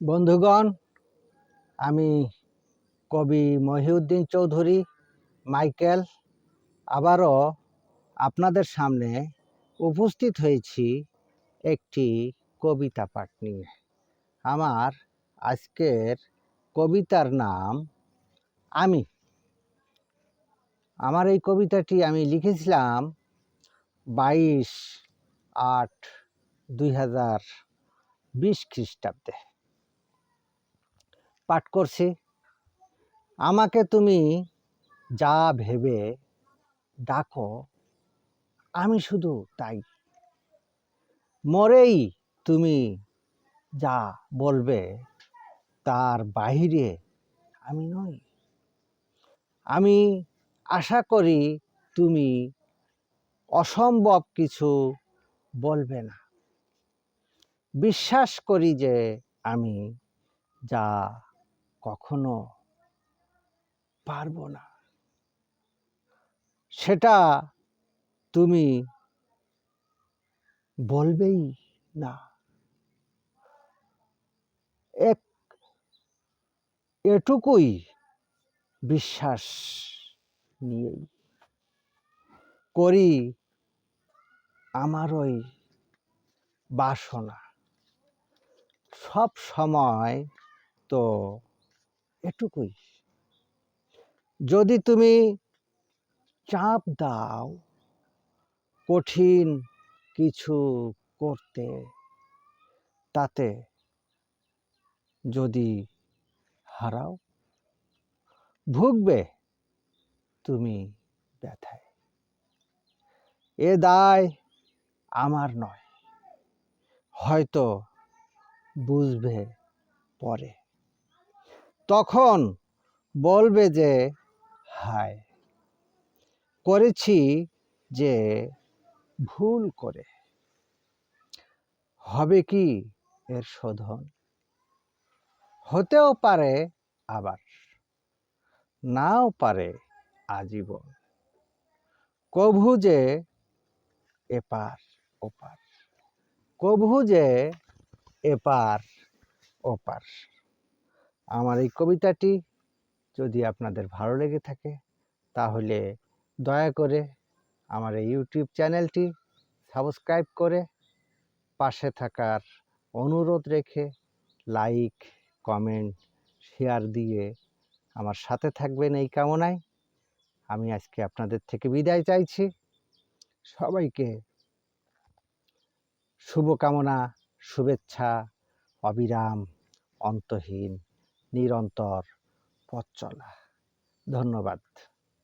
বন্ধুগণ, আমি কবি মহিউদ্দিন চৌধুরী, মাইকেল, আবারও আপনাদের সামনে উপস্থিত হয়েছি একটি কবিতা পাঠ নিয়ে। আমার আজকের কবিতার নাম আমি। আমার এই কবিতাটি আমি লিখেছিলাম বাইশ আট দুই হাজার বিশ খ্রিস্টাব্দে। পাঠ করছি। আমাকে তুমি যা ভেবে ডাকো, আমি শুধু তাই। মরেই তুমি যা বলবে, তার বাহিরে আমি নই। আমি আশা করি তুমি অসম্ভব কিছু বলবে না। বিশ্বাস করি যে আমি যা কখনো পারব না। সেটা তুমি বলবেই না। এক, এটুকুই বিশ্বাস নিয়েই করি আমার ওই বাসনা। সব সময় তো এটুকুই। যদি তুমি চাপ দাও, কঠিন কিছু করতে, তাতে যদি হারাও, ভুগবে তুমি ব্যথায়। এ দায় আমার নয়, হয়তো বুঝবে পরে। তখন বলবে যে, হায়, করেছি যে ভুল করে। হবে কি এর শোধন? হতেও পারে আবার, নাও পারে আজীবন। কভু যে এপার ওপার, কভু যে এপার ওপার। আমার এই কবিতাটি যদি আপনাদের ভালো লেগে থাকে, তাহলে দয়া করে আমার এই ইউটিউব চ্যানেলটি সাবস্ক্রাইব করে পাশে থাকার অনুরোধ রেখে লাইক, কমেন্ট, শেয়ার দিয়ে আমার সাথে থাকবেন এই কামনায়। আমি আজকে আপনাদের থেকে বিদায় চাইছি। সবাইকে শুভকামনা, শুভেচ্ছা, অবিরাম, অন্তহীন। নিরন্তর পথ চলা। ধন্যবাদ।